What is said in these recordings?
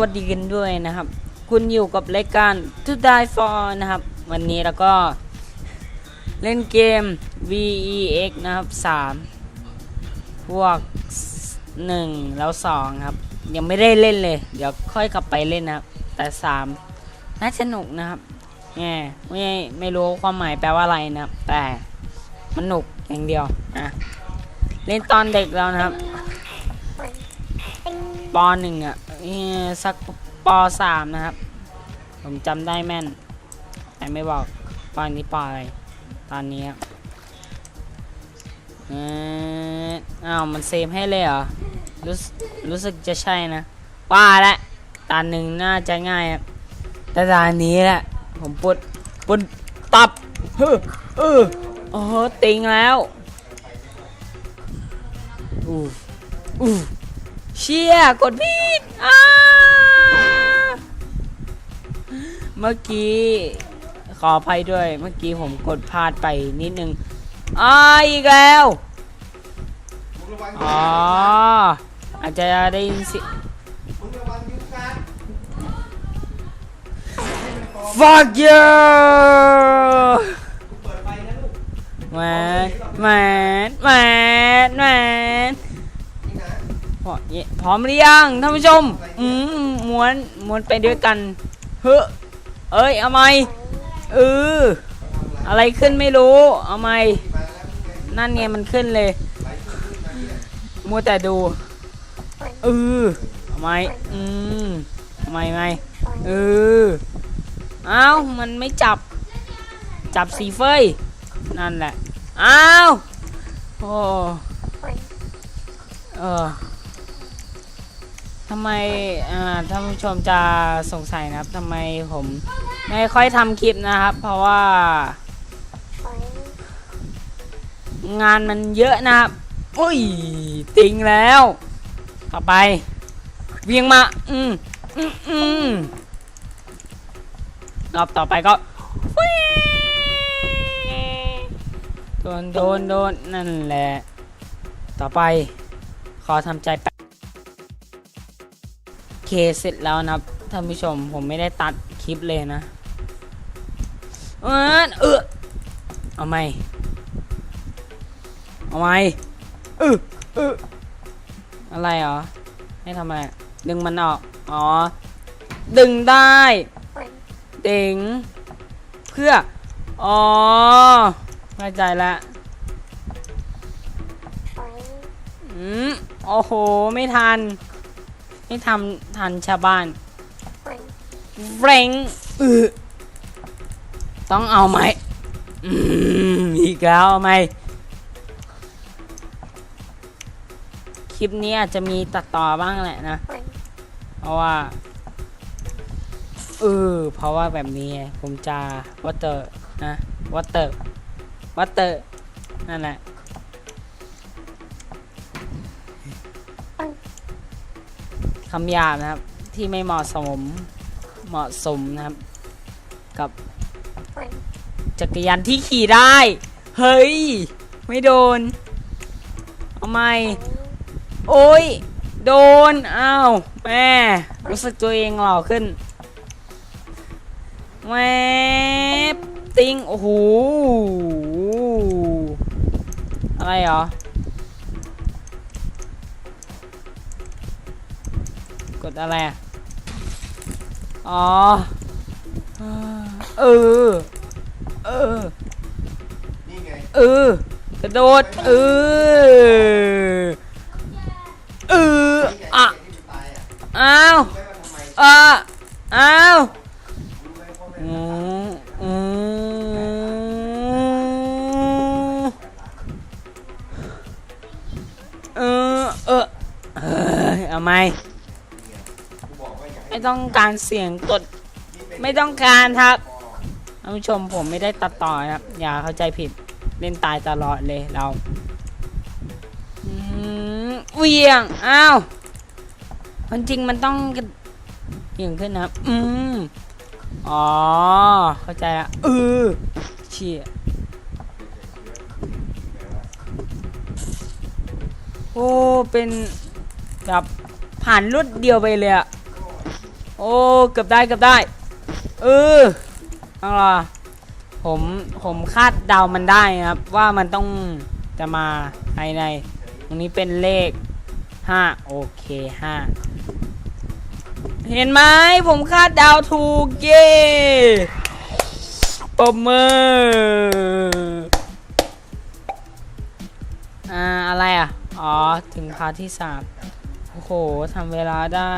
วัสดีกันด้วยนะครับ คุณอยู่กับรายการ To Die For นะครับ วันนี้แล้วก็เล่นเกม VEX นะครับ 3 พวก 1 แล้ว 2 ครับ ยังไม่ได้เล่นเลย เดี๋ยวค่อยกลับไปเล่นนะครับ แต่ 3 น่าสนุกนะครับแง่ไม่ไม่รู้ความหมายแปลว่าอะไรนะครับ แต่มันหนุกอย่างเดียวนะเล่นตอนเด็กแล้วนะครับ ปหนึ่งอะเอ่สักปสามนะครับ ผมจำได้แม่น แต่ไม่บอกปอนนี้ปออะไรตอนนี้ครับเอ้าวมันเซฟให้เลยเหรอรู้สึรู้สึกจะใช่นะว่าและตาหนึ่งน่าจะง่ายครับแต่ตานี้แหละผมปุดปุดตับเฮ้อเออโอ้ติงแล้วอู้อู้ เชี่ยกดผิดอ้าเมื่อกี้ ขออภัยด้วย เมื่อกี้ผมกดพลาดไปนิดนึงอ้าอีกแล้วอ๋อ อาจจะได้ยินเสิ Fuck you แหวนแหวนแหวนแหวน พร้อมเยพร้อมหรือยังท่านผู้ชมอืมม้วนม้วนไปด้วยกันเฮ้อเอ้ยเอาไหมเอออะไรขึ้นไม่รู้เอาไหมนั่นไงมันขึ้นเลย มัวแต่ดูเออเอาไหมอืมเอาไหมไหมเออเอ้ามันไม่จับ จับสีเฟยนั่นแหละเอ้าโอ้เออ ทำไมอ่าท่านผู้ชมจะสงสัยนะครับทำไมผมไม่ค่อยทำคลิปนะครับ เพราะว่า งานมันเยอะนะครับอุ้ยติงแล้ว ต่อไป เวียงมา อืมอืมอืมรอบต่อไปก็โดนโดนโดนนั่นแหละ ต่อไป ขอทำใจแป๊บ เคเสร็จแล้วนะครับท่านผู้ชมผมไม่ได้ตัดคลิปเลยนะเออเออเอาไหมเอาไหมเออเอออะไรเหรอให้ทำอะไรดึงมันออกอ๋อดึงได้เดึงเพื่ออ๋อเข้าใจแล้วอืมโอ้โห ไม่ทัน ไม่ทำทันชาวบ้านเร่งเออต้องเอาไหมอืมอีกแล้วเอาไหมคลิปนี้อาจจะมีตัดต่อบ้างแหละนะ เพราะว่าเออเพราะว่าแบบนี้ไงผมจะวัตเตอร์นะวัตเตอร์วัตเตอร์นั่นแหละำหยาบนะครับ ที่ไม่เหมาะสมเหมาะสมนะครับ กับจักรยานที่ขี่ได้ เฮ้ย ไม่โดน เอาไม่ โอ้ย โดน อ้าว แม่ รู้สึกตัวเองหล่อขึ้นแม่ติง โอ้โห อะไรเหรอ กดอะไรอ๋อ เออ เออ นี่ไง เออ กระโดด เออ เออ อะ อ้าว อะ อ้าวอืมอืมเออ เออ เออเอาไหม ต้องการเสียงกด ไม่ต้องการครับท่านผู้ชมผมไม่ได้ตัดต่อนะครับ อย่าเข้าใจผิดเล่นตายตลอดเลยเราอืมเวียงอ้าวมันจริงมันต้องเหวี่ยงขึ้นนะครับ อืมอ๋อ เข้าใจละเออเชี่ยโอ้ เป็นแบบผ่านรวดเดียวไปเลยอะ โอ้เกือบได้เกือบได้ เออเอาล่ะผมผมคาดเดามันได้ครับ ว่ามันต้องจะมาภายในตรงนี้เป็นเลขห้าโอเคห้าเห็นไหมผมคาดเดาถูกเย้ปมมืออ่าอะไรอะ อ๋อ ถึงพาร์ทที่สามโอ้โหทำเวลาได้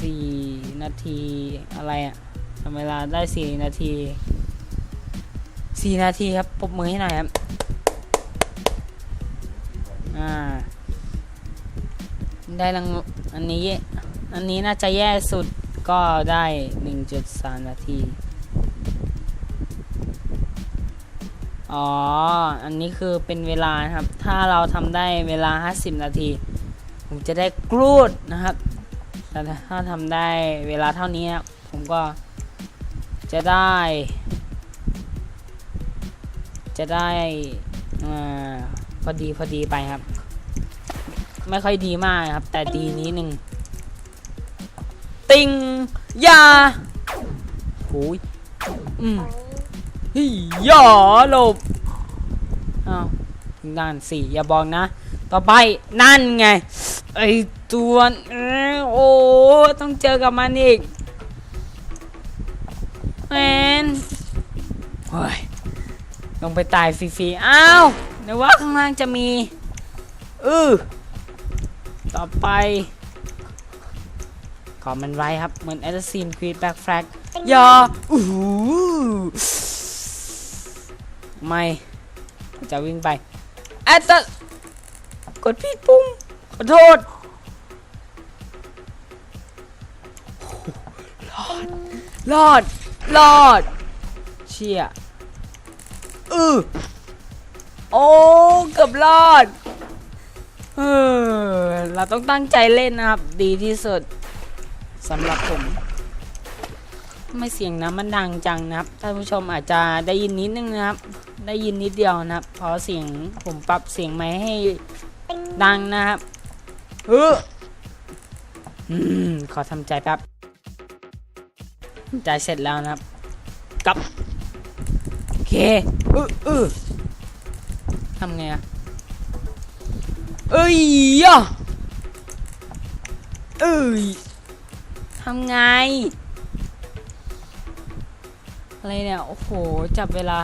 สี่นาทีอะไรอะทำเวลาได้สี่นาทีสี่นาทีครับปรบมือให้หน่อยครับ อ่า ได้รางอันนี้ อันนี้น่าจะแย่สุดก็ได้1.3นาที อ๋อ อันนี้คือเป็นเวลานะครับ ถ้าเราทำได้เวลา50นาที ผมจะได้กรูดนะครับ แต่ถ้าทำได้เวลาเท่านี้ครับผมก็จะได้ จะได้อาพอดีพอดีไปครับ ไม่ค่อยดีมากครับ แต่ดีนี้หนึ่งติงยาหูยอืมฮิยาหลบอ้าวด่านสี่อย่าบอกนะ ต่อไปนั่นไง ไอตัวโอ้ต้องเจอกับมันอีกแมนเฮ้ยลงไปตายฟรีๆอ้าวเดี๋ยวว่าข้างล่างจะมีอือต่อไปขอมันไว้ครับ เหมือน a อ s ซีนควีดแบ็กแฟลกยาอู้หูไม่ จะวิ่งไปแอตตกดผิดปุ่ม ขอโทษรอด รอด เชี่ยอือโอ้เกือบรอด เออ เราต้องตั้งใจเล่นนะครับ ดีที่สุดสำหรับผมไม่เสียงน้ำมันดังจังนะครับ ท่านผู้ชมอาจจะได้ยินนิดนึงนะครับ ได้ยินนิดเดียวนะครับพราะเสียงผมปรับเสียงไม้ให้ดังนะครับ เอออืมขอทำใจแป๊บใจเสร็จแล้วนะครับกลับโอเคเออเออทำไงอะเอ้ยอะเอ้ยทำไง อะไรเนี่ย โอ้โห จับเวลา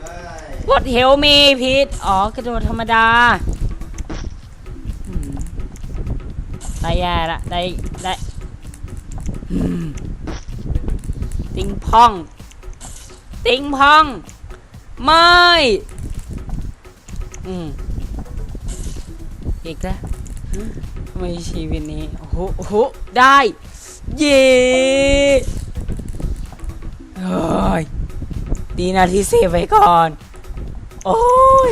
เอ้ย What help me พีทอ๋อกระโดดธรรมดา ได้แย่ละได้ได้ติงพอง ติงพอง ไม่อืมอีกแล้วทำไมชีวิตนี้โอ้โหโอ้โหได้ เย้เฮ้ยดีนะที่เซฟไว้ก่อน โอ้ย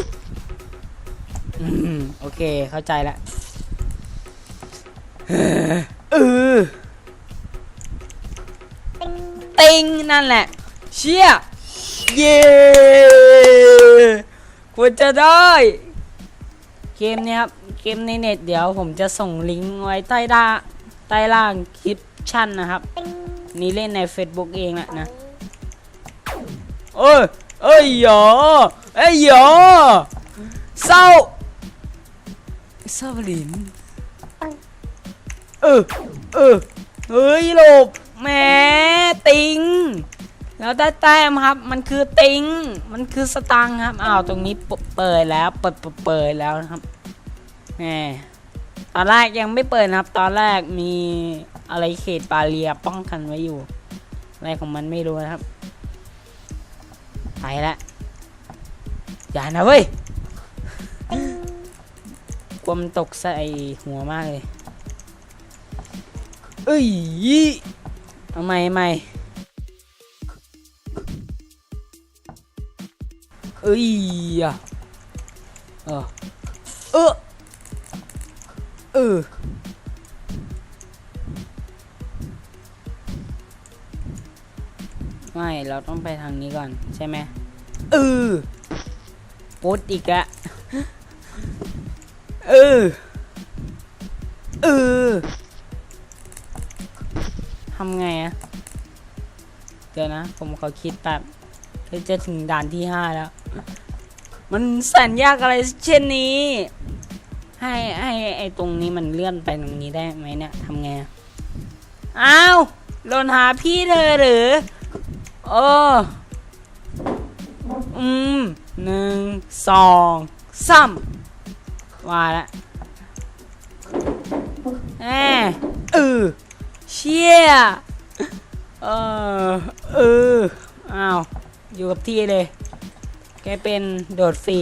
อืม โอเค เข้าใจและ เออติงนั่นแหละ เชี่ย เย้ควรจะได้ เกมนี้ครับ เกมในเน็ตเดี๋ยวผมจะส่งลิงก์ไว้ใต้ด้าใต้ล่างคลิปชั่นนะครับ นี่เล่นใน Facebook เองแหละนะเอ้ยเอ้ยหยอเอ้ยหยอเศร้าเศร้าลิน เออเออเฮ้ยหลบแหมติง แล้วได้แต้มครับ มันคือติง มันคือสตังครับอ้าวตรงนี้เปิดแล้ว เปิดเปิดแล้วครับแหมตอนแรกยังไม่เปิดนะครับ ตอนแรกมีอะไรเขตบาเรียป้องกันไว้อยู่ อะไรของมันไม่รู้นะครับ ไปละอย่านะเว้ยกลัวมันตกใส่หัวมากเลย เอ้ยเอาใหม่ใหม่เอ้ยอะเออเออเออไม่ เราต้องไปทางนี้ก่อน ใช่ไหมเออปุ๊ดอีกอะเออเออำไงอะเดี๋ยวนะ ผมขอคิดแบบจะถึงด่านที่ห้าแล้ว มันแสนยากอะไรเช่นนี้ ให้ให้ไอตรงนี้มันเลื่อนไปตรงนี้ได้ไหมเนี่ยทำไงอ้าวหล่นหาพี่เธอหรือเอออืมหนึ่งสองสามว่าละแหมเออ เชี่ยเออเอออ้าวอยู่กับที่เลย แกเป็นโดดฟรี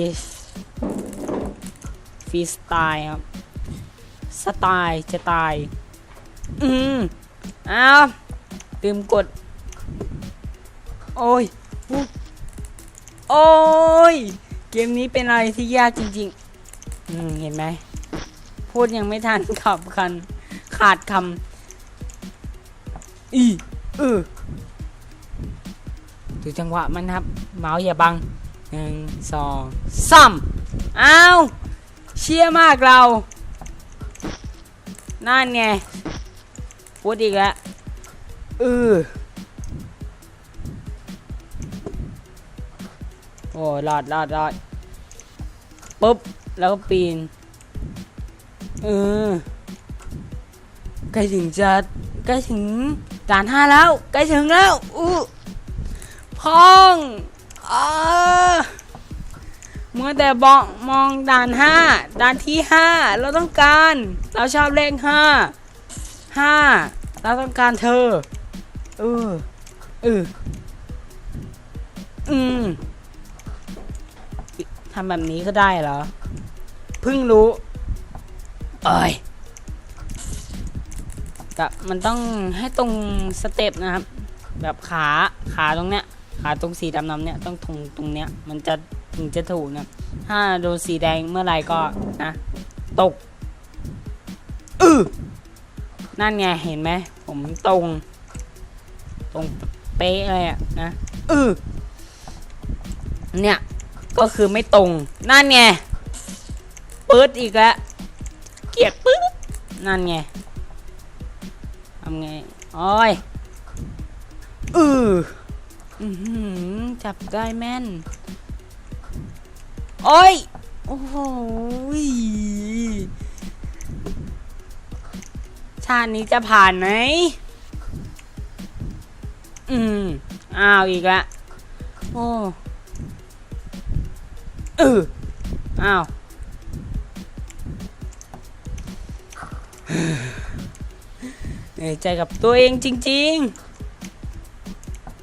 ฟรีสไตล์ครับ สไตล์จะตาย อืมอ้าวลืมกด โอ้ยอุ๊ยโอ้ย เกมนี้เป็นอะไรที่ยากจริง ๆ อืม เห็นไหม พูดยังไม่ทันขับคัน ขาดคำ อีเออดูจังหวะมันครับ เมาส์อย่าบังหนึ่งสองสามอ้าวเชี่ยมากเรา นั่นไงพูดอีกแล้วเออโอ้รอดรอดรอดปุ๊บ แล้วก็ปีน เออใกล้ถึงจะใกล้ถึง ด่านห้าแล้ว ใกล้ถึงแล้ว อู้พองอาเมื่อแต่บอกมองด่านห้าด่านที่ห้าเราต้องการ เราชอบเลขห้าห้าเราต้องการเธอ เออเอออืมทำแบบนี้ก็ได้เหรอ เพิ่งรู้ เอ้ย กะมันต้องให้ตรงสเต็ปนะครับ แบบขาขาตรงเนี้ยขาตรงสีดำๆเนี่ยต้องตรงตรงเนี้ยมันจะถึงจะถูกนะถ้าโดนสีแดงเมื่อไหร่ก็นะตกอือนั่นไงเห็นไหมผมตรง ตรงเป๊ะเลยอะนะอือเนี่ยก็คือไม่ตรง นั่นไงปื๊ดอีกแล้วเกลียดปื๊ดนั่นไง ทำไงโอ้ยอืออื้ออจับได้แม่นโอ้ย โอ้โหชาตินี้จะผ่านไหม อืม อ้าวอีกละโอ้เอออ้าว เหนื่อยใจกับตัวเองจริง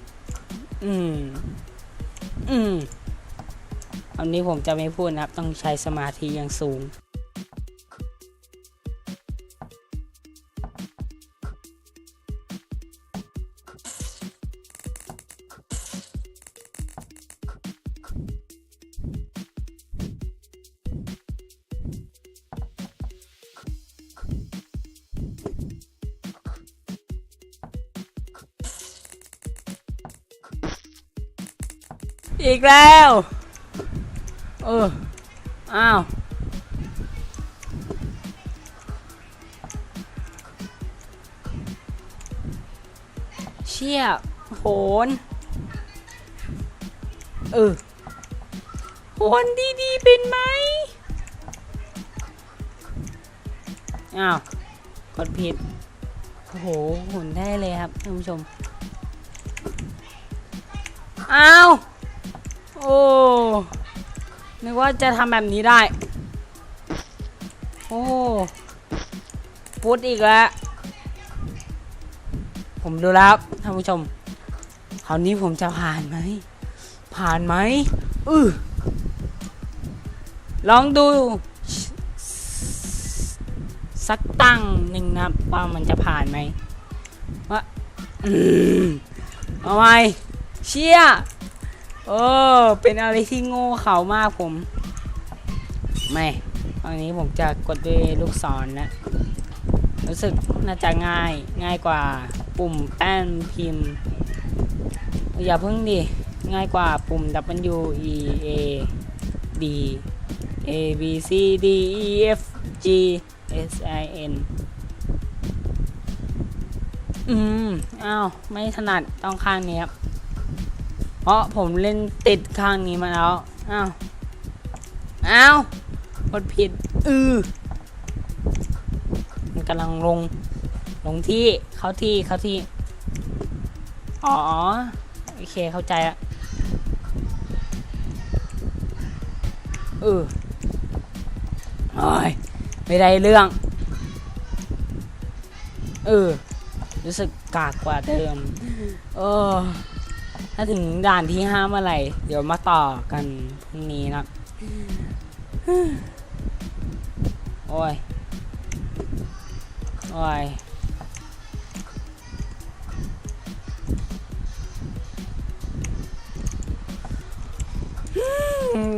ๆ อืม อืมอันนี้ผมจะไม่พูดนะครับ ต้องใช้สมาธิอย่างสูง อีกแล้ว เออ อ้าว เชี่ยโหน เออ โหนดีๆ เป็นไหม อ้าวกดผิด โอ้โหโหนได้เลยครับท่านผู้ชม อ้าว โอ้ นึกว่าจะทำแบบนี้ได้ โอ้พุดอีกแล้ว ผมดูแล้วท่านผู้ชม คราวนี้ผมจะผ่านไหม ผ่านไหมอือลองดู สักตั้งหนึ่งนะว่ามันจะผ่านไหมว่าอืมเอาไมเชี่ย โอ้เป็นอะไรที่โง่เขามากผม ไม่ตอนนี้ผมจะกดด้วยลูกศรนะ รู้สึกน่าจะง่ายง่ายกว่าปุ่มแป้นพิมพ์ อย่าเพิ่งดิ ง่ายกว่าปุ่ม W E A D A B C D E F G S I N อืม อ้าว ไม่ถนัดต้องข้างนี้ครับ เพราะผมเล่นติดข้างนี้มาแล้ว อ้าว อ้าวกดผิด อือ มันกำลังลง ลงที่ เข้าที่ เข้าที่ อ๋อ โอเค เข้าใจละเออโอ้ยไม่ได้เรื่อง เออ รู้สึกกากกว่าเดิม เออ ถ้าถึงด่านที่ห้าเมื่อไหร่ เดี๋ยวมาต่อกันพรุ่งนี้นะโอ้ย โอ้ย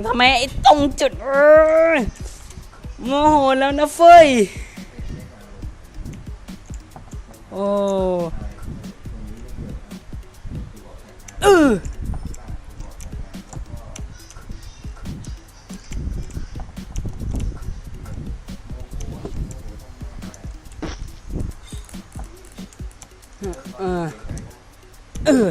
ทำไมไอ้ตรงจุดโมโหแล้วนะเฟยโอ้ เออเออ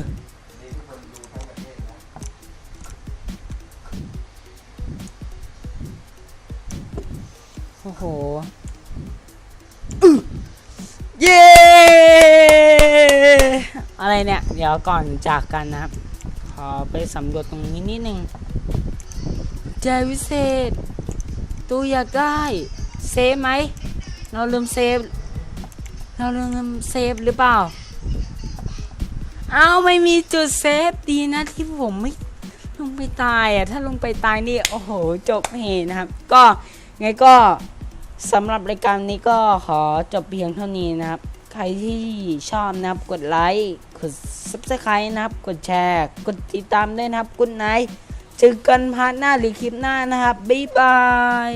เดี๋ยวก่อนจากกันนะครับ ขอไปสำรวจตรงนี้นิดนึงแจวิเศษ ตู้อยากได้เซฟไหม เราลืมเซฟ เราลืมเซฟหรือเปล่า เอาไม่มีจุดเซฟดีนะที่ผมไม่ลงไปตายอะ ถ้าลงไปตายนี่ โอ้โห จบเหตุนะครับ ก็ไงก็สำหรับรายการนี้ก็ขอจบเพียงเท่านี้นะครับ ใครที่ชอบนะครับ กดไลค์กด subscribe นะครับ กดแชร์ กดติดตามด้วยนะครับกุณไนเจอกันพาร์ทหน้าหรือคลิปหน้านะครับ บ๊ายบาย